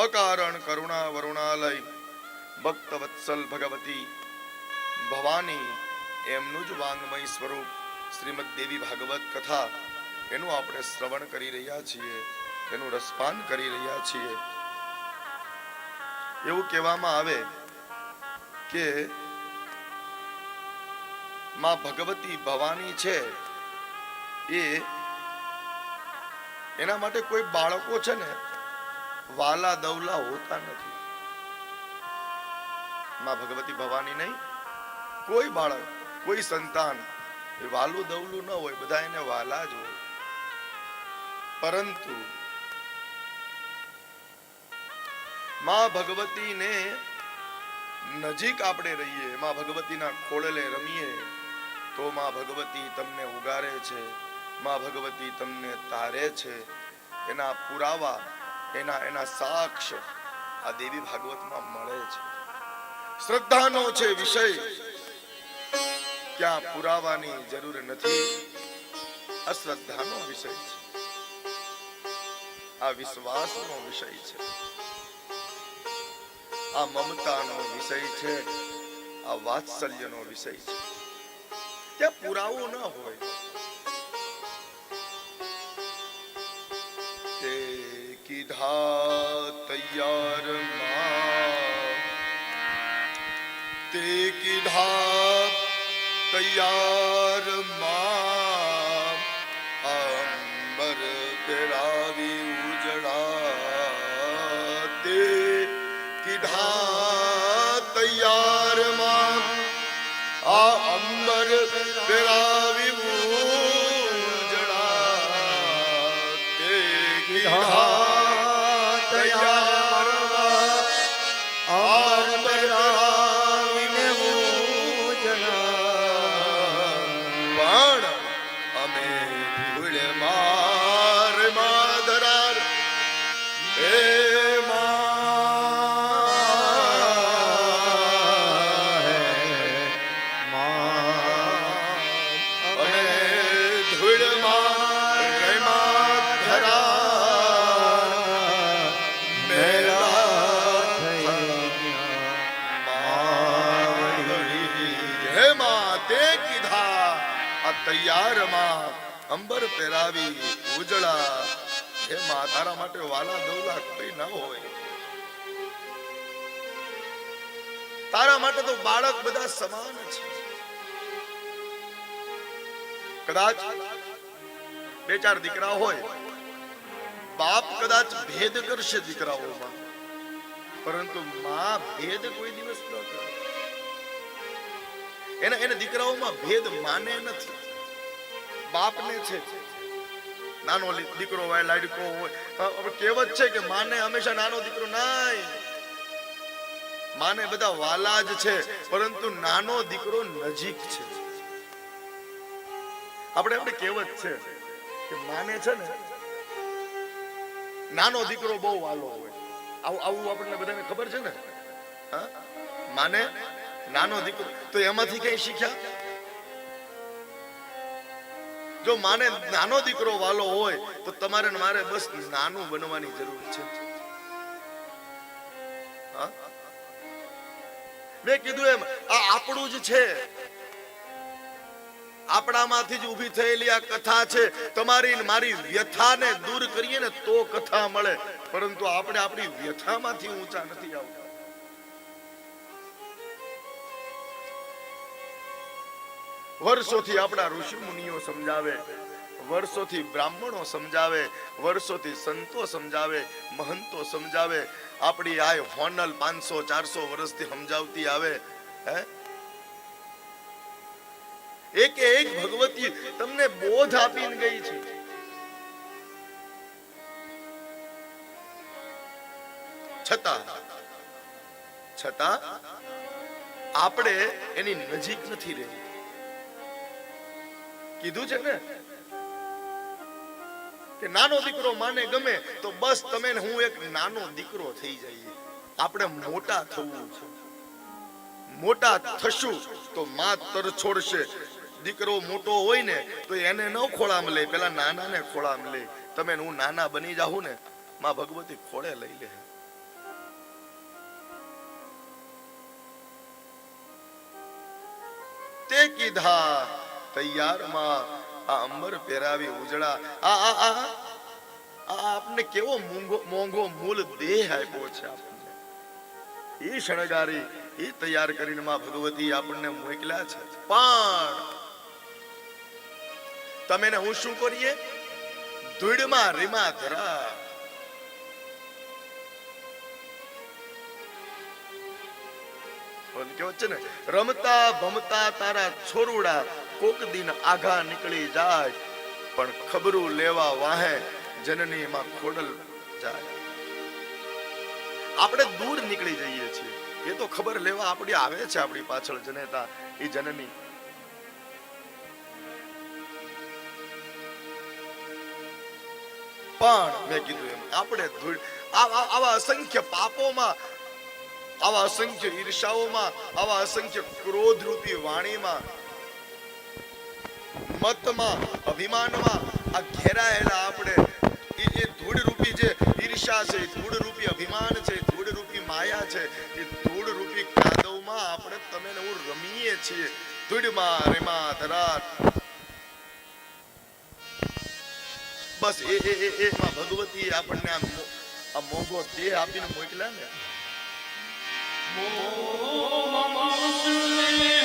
અકારણ કરુણા વરુણાલય ભક્ત વત્સલ ભગવતી. ભવાની એમનું જ વાંગમય સ્વરૂપ શ્રીમદ દેવી ભાગવત કથા. એનું આપણે શ્રવણ કરી રહ્યા છીએ, એનું રસપાન કરી રહ્યા છીએ. એવું કહેવામાં આવે કે માં ભગવતી ભવાની છે એ એના માટે કોઈ બાળકો છે ને વાલા દવલા હોતા નથી. માં ભગવતી ભવાની નહીં. કોઈ બાળક, કોઈ સંતાન એ વાલું દવલું ન હોય, બધા એને વાલા જ હોય. પરંતુ માં ભગવતીને નજીક આપણે રહીએ, માં ભગવતીના ખોળલે રમીએ, તો માં ભગવતી તમને ઉગારે છે, માં ભગવતી તમને તારે છે, એના પુરાવા એના એના સાક્ષ આ દેવી ભાગવતમાં મળે છે. શ્રદ્ધાનો છે વિષય. ક્યાં પુરાવાની જરૂર નથી. અશ્રદ્ધાનો વિષય છે. આ વિશ્વાસનો વિષય છે. આ મમતાનો વિષય છે. આ વાત્સલ્યનો વિષય છે. ત્યાં પુરાવો ન હોય. કીધા તૈયાર તે કીધા તૈયારમાં અંબર પહેરાવી, ઉજળા. હે માં માટે વાલા દવલા કોઈ ના હોય. તારા માટે તો બાળક બધા સમાન છે. કદાચ બે ચાર દીકરા હોય, બાપ કદાચ ભેદ કરશે દીકરાઓમાં. પરંતુ મા ભેદ કોઈ દિવસ ન કરે. એને એને દીકરાઓમાં ભેદ માને નથી. બાપને છે. નાનો દીકરો હોય, લાડકો હોય. કહેવત છે કે માને હંમેશા નાનો દીકરો નહીં. માને બધા વાલા જ છે, પરંતુ નાનો દીકરો નજીક છે. આપણે આપણે કહેવત છે કે માને છે ને, નાનો દીકરો બહુ વાલો હોય. આવું આવું આપણને બધાને ખબર છે ને? હા? માને નાનો દીકરો. તો એમાંથી કઈ શીખ્યા? જો માને નાનો દીકરો વાલો હોય, તો તમારે મારે બસ નાનું બનવાની જરૂર છે. મેં કીધું એમ, આ આપણું જ છે. આપણામાંથી જ ઊભી થયેલી આ કથા છે. તમારી મારી વ્યથાને દૂર કરીએ ને તો કથા મળે. પરંતુ આપણે આપણી વ્યથામાંથી ઊંચા નથી આવતા. વર્ષોથી આપણા ઋષિ મુનિઓ સમજાવે, વર્ષોથી બ્રાહ્મણો સમજાવે, વર્ષોથી સંતો સમજાવે, મહંતો સમજાવે, આપણી આ હોનલ પાંચસો, ચારસો વર્ષથી સમજાવતી આવે, હે? એક એક ભગવતી તમને બોધ આપીને ગઈ છે. છતાં છતાં, આપણે એની નજીક નથી રહી કીધું છે ને કે નાનો દીકરો માને ગમે તો બસ તમે હું એક નાનો દીકરો થઈ જઈએ. આપણે મોટા થવું છે. મોટા થશું તો માં તરછોડશે દીકરો મોટો હોય ને તો એને ન ખોળામાં લે, પેલા નાનાને ખોળામાં લે. તમે હું નાના બની જાઉં ને, માં ભગવતી ખોળે લઈ લે. તે કીધા તૈયારમાં આ અંબર પહેરાવી ઉજળા. આ આ આ આપને કેવો મોંઘો મોંઘો દેહ આપ્યો છે એ શણગારી, એ તૈયાર કરીને માં ભગવતી આપણને મોકલ્યા છે. પણ તમે ને હું શું કરીએ? ધૂળમાં રીમા ધરા. કેવો છે ને રમતા ભમતા તારા છોરુડા કોક દિન આઘા નીકળી જાય, પણ ખબરું લેવા વાહે જનની માં ખોડલ જાય. આપણે દૂર નીકળી જઈએ છીએ. એ તો ખબર લેવા આપણી આવે છે આપણી પાછળ જનેતા, એ જનની. પણ મેં કીધું એમ, આપણે ધૂળ, આવા અસંખ્ય પાપોમાં, આવા અસંખ્ય ઈર્ષાઓમાં આવા અસંખ્ય ક્રોધ રૂપી વાણીમાં મતમાં, અભિમાનમાં આ ઘેરાયેલા આપણે. એ જે ધૂળ રૂપી જે ઈર્ષા છે ધૂળ રૂપી અભિમાન છે ધૂળ રૂપી માયા છે એ ધૂળ રૂપી કાદવમાં આપણે તમે હું રમીએ છીએ. ધૂળમાં રેમાં ધરાર બસ એ એ એ એ ભગવતી આપણને આ મો- આ મોંઘો દેહ આપીને મોકલ્યા ને? ભાઈ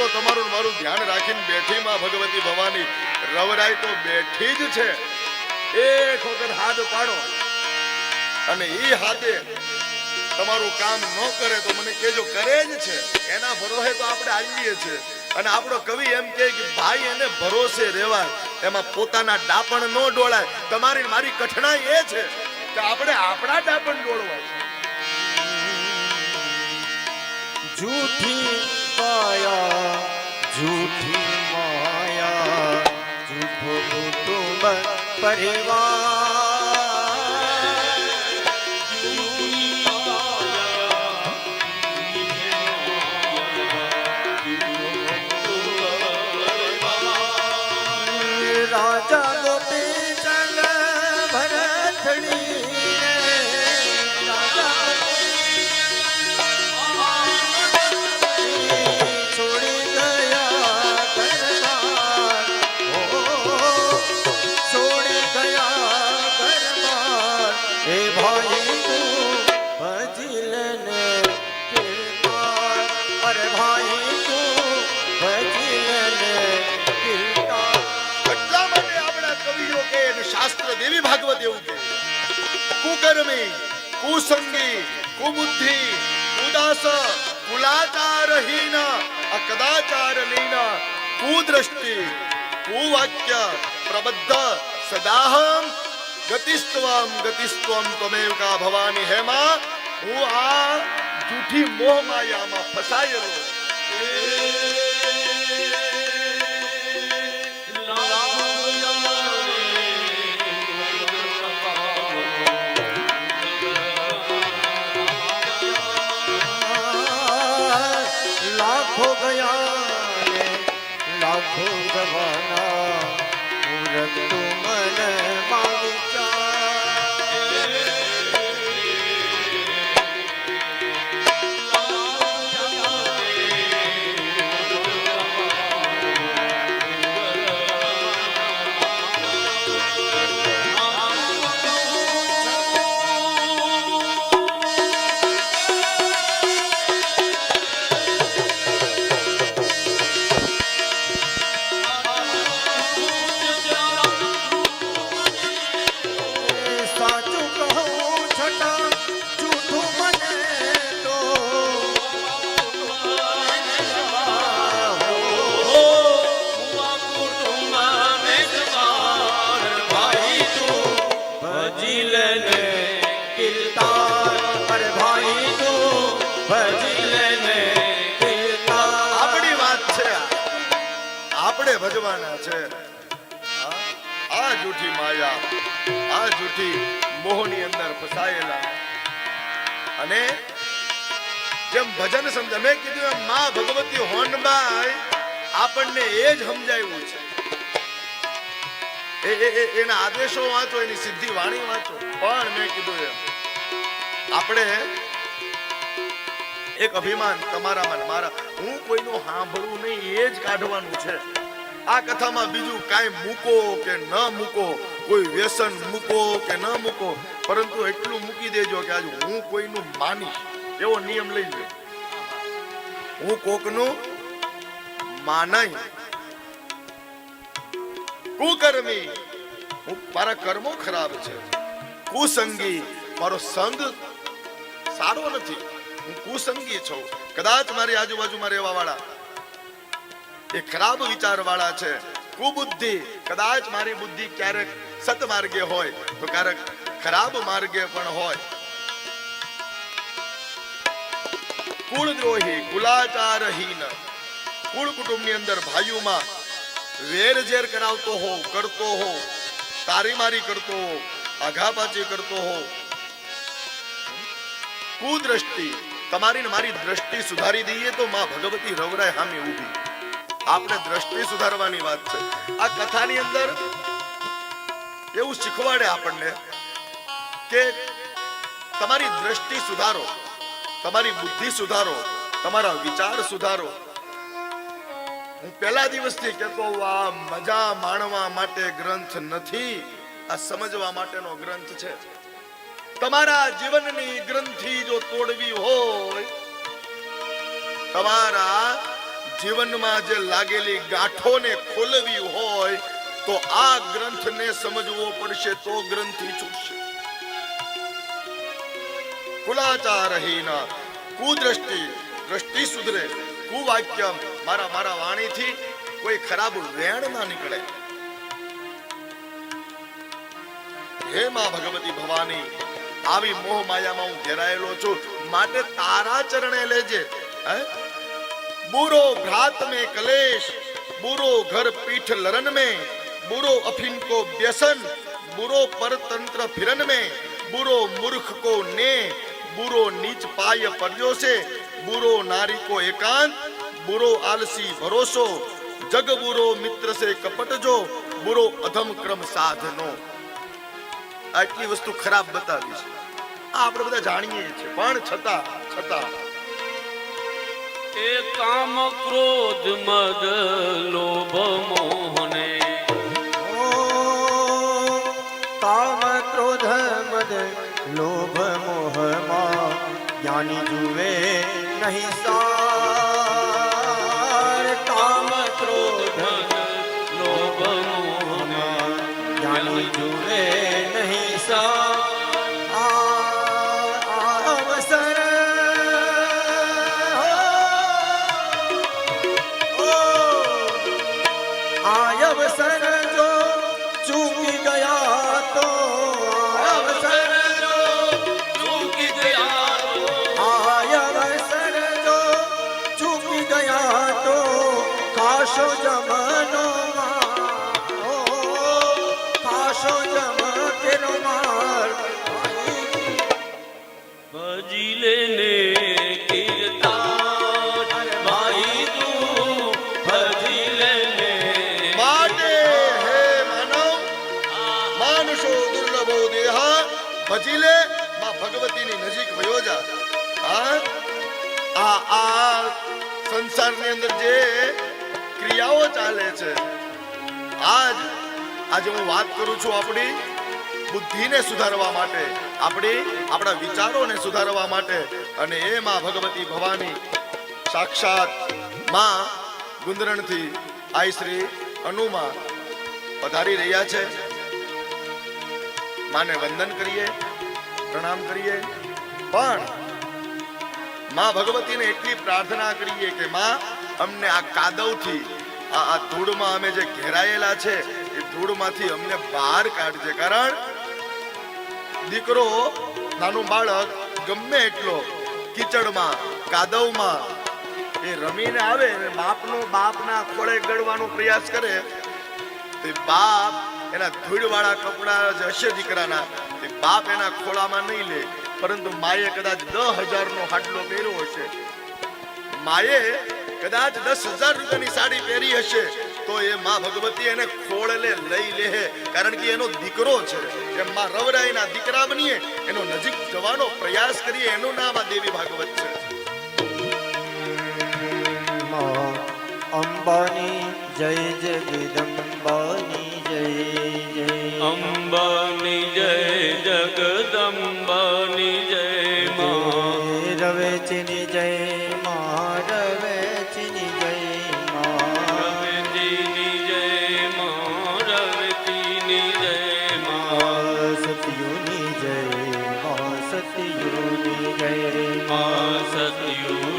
તો તમારું મારું ધ્યાન રાખીને બેઠી માં ભગવતી ભવાની. રવરાય તો બેઠી જ છે. એક વખત હાથ પાડો અને એ હાથે તમારું કામ ન કરે તો મને કેજો કરે જ છે. એના ભરોસે તો આપણે આવીએ છે અને આપણો કવિ એમ કે, ભાઈ એને ભરોસે રહેવા. એમાં પોતાના ડાપણ ન ડોળાય. તમારી મારી કઠણાઈ એ છે કે આપણે આપણા ડાપણ ડોળવા છે झूठी માયા જૂઠી માયા જૂઠો કુટુંબ પરિવાર કુસંગી કુબુદ્ધિ ઉદાસ કુલાચારહીન અકદાચારલીન કુદ્રષ્ટિ કુવાક્ય પ્રબદ્ધ સદાહમ ગતિસ્ત્વમ ગતિસ્ત્વમ ત્વમેવ કા ભવાની હેમા હું આ જૂઠી મોહ માયામાં ફસાયેલો Oh. આપણે ભજવાના છે. આ જૂઠી માયા, આ જૂઠી મોહની અંદર ફસાયેલા. અને જેમ ભજન સમજ, મેં કીધું એમ, માં ભગવતી હોનબાઈ આપણને એ જ સમજાવ્યું છે. એના આદેશો વાંચો, એની સિદ્ધિ વાણી વાંચો. પણ મેં કીધું એમ, આપણે એક અભિમાન તમારામાં મારા, હું કોઈનું સાંભળવું નહીં, એ જ કાઢવાનું છે. આ કથામાં બીજું કાંઈ મૂકો કે ન મૂકો, કોઈ વ્યસન મૂકો કે ન મૂકો, પરંતુ એટલું મૂકી દેજો કે આજ હું કોઈનું માની, એવો નિયમ લઈ લે. હું કોકનું માનાય કુકર્મી. હું મારા કર્મો ખરાબ છે. કુસંગી. મારો સંગ સારો નથી. હું કુસંગી છું. કદાચ મારી આજુબાજુ મારે રહેવા વાળા એ ખરાબ વિચારવાળા છે. કુબુદ્ધિ, કદાચ મારી બુદ્ધિ ક્યારેક સતમાર્ગે હોય, તો ક્યારેક ખરાબ માર્ગે પણ હોય. કુળદ્રોહી, કુલાચારહીન. કુળ કુટુંબની અંદર ભાઈઓમાં વેર કરાવતો હો કરતો હો તારી મારી કરતો હો આઘાપાચી કરતો હો કુદ્રષ્ટિ, તમારી મારી દ્રષ્ટિ સુધારી દઈએ તો માં ભગવતી રવરાય હામી ઊભી. આપણે દ્રષ્ટિ સુધારવાની વાત છે. આ કથાની અંદર એવું શીખવાડે આપણને કે તમારી દ્રષ્ટિ સુધારો, તમારી બુદ્ધિ સુધારો, તમારા વિચાર સુધારો. હું પહેલા દિવસથી કહેતો આ મજા માણવા માટે ગ્રંથ નથી, આ સમજવા માટેનો ગ્રંથ છે. તમારા જીવનની ગ્રંથિ જો તોડવી હોય, તમારા જીવનમાં જે લાગેલી ગાંઠોને ખોલવી હોય તો આ ગ્રંથને સમજવો પડશે, તો ગ્રંથિ છૂટશે. કુલાચારહીન કુદ્રષ્ટિ, દ્રષ્ટિ સુધરે કુવાક્ય મારા મારા વાણીથી કોઈ ખરાબ વેણ ના નીકળે. હે માં ભગવતી ભવાની, આવી મોહ માયામાં હું ઘેરાયેલો છું, માટે તારા ચરણે લેજે, હે? बुरो भ्रात में कलेश बुरो घर पीठ लरन में बुरो अफिन को व्यसन बुरो परतंत्र फिरन में बुरो मूर्ख को ने बुरो नीच पाय पर्यो से बुरो नारी को एकांत बुरो आलसी भरोसो, जग बुरो मित्र से कपट जो बुरो अधम क्रम साधनो। आटली वस्तु खराब बता दी। आप बता બધા જાણીએ छता પણ એ કામ ક્રોધ મદ લોભ મોહને. કામ ક્રોધ મદ લોભ મોહમાં જ્ઞાની જુએ નહીં સાર. કામ ક્રોધ લોભ મોહને જ્ઞાની જુએ નહીં સાર. કાશો જમનો કાશો જમ તેરો માર ભજી લેને ભજી લે માં ભગવતીની નજીક વયો જા. આ આ સંસારની અંદર જે ક્રિયાઓ ચાલે છે. આજ, આજે હું વાત કરું છું આપણી બુદ્ધિને સુધારવા માટે, આપણી, આપણા વિચારોને સુધારવા માટે. અને એ માં ભગવતી ભવાની સાક્ષાતમાં ગુંદરણથી આઈ શ્રી અનુમા પધારી રહ્યા છે. માને વંદન કરીએ, પ્રણામ કરીએ. પણ, માં ભગવતીને એટલી પ્રાર્થના કરીએ કે માં અમને આ કાદવથી, આ આ ધૂળમાં અમે જે ઘેરાયેલા છે, એ ધૂળમાંથી અમને બહાર કાઢજે. કારણ દીકરો, નાનું બાળક, ગમે એટલો કીચડમાં, કાદવમાં, એ રમીને આવે ને બાપનો બાપના ખોળે ગળવાનો પ્રયાસ કરે, તે બાપ એના ધૂળવાળા કપડા જે હશે દીકરાના. તે બાપ એના ખોળામાં નહીં લે, પરંતુ માએ કદાચ દસ હજારનો હાટલો પહેર્યો હશે. માએ કદાચ દસ હજાર રૂપિયાની સાડી પહેરી હશે તો એ માં ભગવતી એને ખોળલે લઈ લે કારણ કે એનો દીકરો છે. એમ માં રવરાયના દીકરા બનીએ એનો નજીક જવાનો પ્રયાસ કરીએ એનું નામ આ દેવી ભાગવત છે. માં અંબાની જય જગદંબાની જય જય અંબાની જય જગદંબાની સતયુની જય મા. સતયુની જય મા સતયુની જય મા. સતયુની